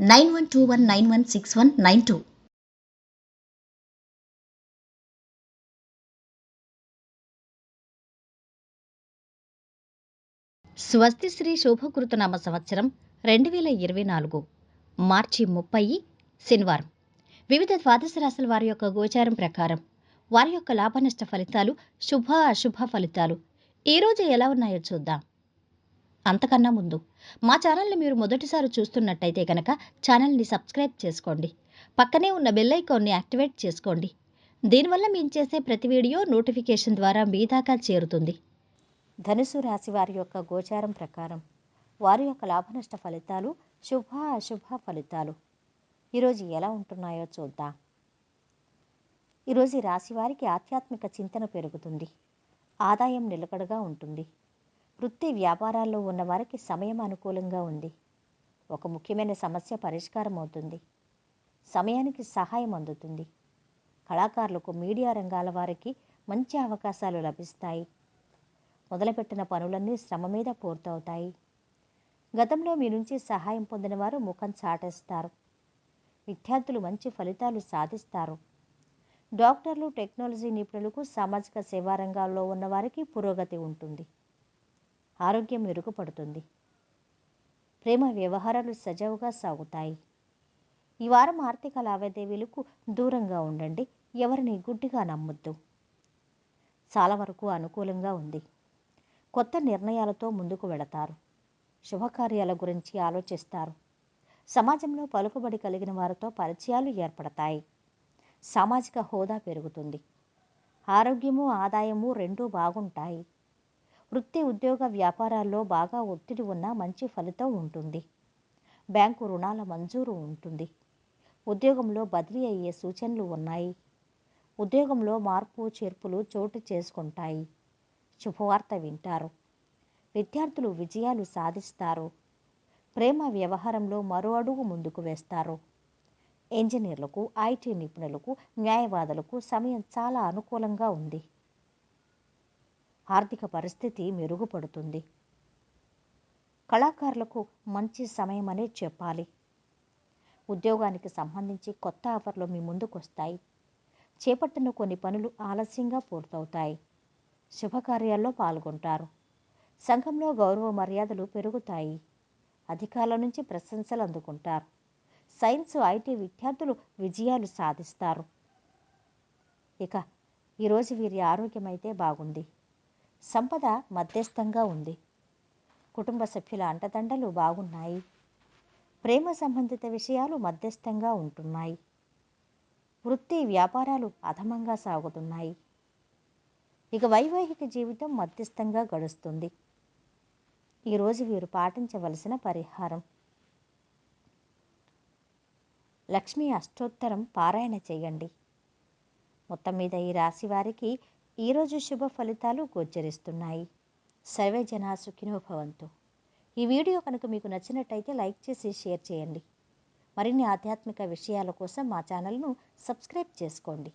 nine one two one nine one six one nine two. స్వస్తి శ్రీ శుభకృతనామ సంవత్సరం రెండు వేల ఇరవై నాలుగు మార్చి ముప్పై శనివారం. వివిధ ద్వాదశ రాశుల వారి యొక్క గోచారం ప్రకారం వారి యొక్క లాభనష్ట ఫలితాలు శుభ అశుభ ఫలితాలు. ఈ రోజు ఎలా ఉన్నాయో చూద్దాం. అంతకన్నా ముందు. మా ఛానల్ని మీరు మొదటిసారి చూస్తున్నట్టయితే కనుక ఛానల్ని సబ్స్క్రైబ్ చేసుకోండి. పక్కనే ఉన్న బెల్ ఐకాన్ని యాక్టివేట్ చేసుకోండి. దీనివల్ల మేము చేసే ప్రతి వీడియో నోటిఫికేషన్ ద్వారా మీ దాకా చేరుతుంది. ధనుసు రాశి వారి యొక్క గోచారం ప్రకారం వారి యొక్క లాభనష్ట ఫలితాలు శుభ అశుభ ఫలితాలు. ఈరోజు ఎలా ఉంటున్నాయో చూద్దాం. ఈరోజు రాశివారికి రాశి వారికి ఆధ్యాత్మిక చింతన పెరుగుతుంది. ఆదాయం నిలకడగా ఉంటుంది. వృత్తి వ్యాపారాల్లో ఉన్న వారికి సమయం అనుకూలంగా ఉంది. ఒక ముఖ్యమైన సమస్య పరిష్కారం అవుతుంది. సమయానికి సహాయం అందుతుంది. కళాకారులకు మీడియా రంగాల వారికి మంచి అవకాశాలు లభిస్తాయి. మొదలుపెట్టిన పనులన్నీ శ్రమ మీద పూర్తవుతాయి. గతంలో మీ నుంచి సహాయం పొందిన వారు ముఖం చాటేస్తారు. విద్యార్థులు మంచి ఫలితాలు సాధిస్తారు. డాక్టర్లు టెక్నాలజీ నిపుణులకు సామాజిక సేవా రంగాల్లో ఉన్నవారికి పురోగతి ఉంటుంది. ఆరోగ్యం మెరుగుపడుతుంది. ప్రేమ వ్యవహారాలు సజావుగా సాగుతాయి. ఈ వారం ఆర్థిక లావాదేవీలకు దూరంగా ఉండండి. ఎవరిని గుడ్డిగా నమ్మొద్దు. చాలా వరకు అనుకూలంగా ఉంది. కొత్త నిర్ణయాలతో ముందుకు వెళతారు. శుభకార్యాల గురించి ఆలోచిస్తారు. సమాజంలో పలుకుబడి కలిగిన వారితో పరిచయాలు ఏర్పడతాయి. సామాజిక హోదా పెరుగుతుంది. ఆరోగ్యము ఆదాయము రెండూ బాగుంటాయి. వృత్తి ఉద్యోగ వ్యాపారాల్లో బాగా ఒత్తిడి ఉన్న మంచి ఫలితం ఉంటుంది. బ్యాంకు రుణాల మంజూరు ఉంటుంది. ఉద్యోగంలో బదిలీ అయ్యే సూచనలు ఉన్నాయి. ఉద్యోగంలో మార్పు చేర్పులు చోటు చేసుకుంటాయి. శుభవార్త వింటారు. విద్యార్థులు విజయాలు సాధిస్తారు. ప్రేమ వ్యవహారంలో మరో అడుగు ముందుకు వేస్తారు. ఇంజనీర్లకు ఐటీ నిపుణులకు న్యాయవాదులకు సమయం చాలా అనుకూలంగా ఉంది. ఆర్థిక పరిస్థితి మెరుగుపడుతుంది. కళాకారులకు మంచి సమయం అనే చెప్పాలి. ఉద్యోగానికి సంబంధించి కొత్త ఆఫర్లు మీ ముందుకు వస్తాయి చేపట్టిన కొన్ని పనులు ఆలస్యంగా పూర్తవుతాయి. శుభకార్యాల్లో పాల్గొంటారు. సంఘంలో గౌరవ మర్యాదలు పెరుగుతాయి. అధికారుల నుంచి ప్రశంసలు అందుకుంటారు. సైన్స్ ఐటీ విద్యార్థులు విజయాలు సాధిస్తారు. ఇక ఈరోజు వీరి ఆరోగ్యం అయితే బాగుంది. సంపద మధ్యస్థంగా ఉంది. కుటుంబ సభ్యుల అంటదండలు బాగున్నాయి. ప్రేమ సంబంధిత విషయాలు మధ్యస్థంగా ఉంటున్నాయి. వృత్తి వ్యాపారాలు అధమంగా సాగుతున్నాయి. ఇక వైవాహిక జీవితం మధ్యస్థంగా గడుస్తుంది. ఈరోజు వీరు పాటించవలసిన పరిహారం. లక్ష్మీ అష్టోత్తరం పారాయణ చేయండి. మొత్తం మీద ఈ రాశి వారికి ఈరోజు శుభ ఫలితాలు గోచరిస్తున్నాయి. సర్వే జనా సుఖినో భవంతు. ఈ వీడియో కనుక మీకు నచ్చినట్టయితే లైక్ చేసి షేర్ చేయండి. మరిన్ని ఆధ్యాత్మిక విషయాల కోసం మా ఛానల్ను సబ్స్క్రైబ్ చేసుకోండి.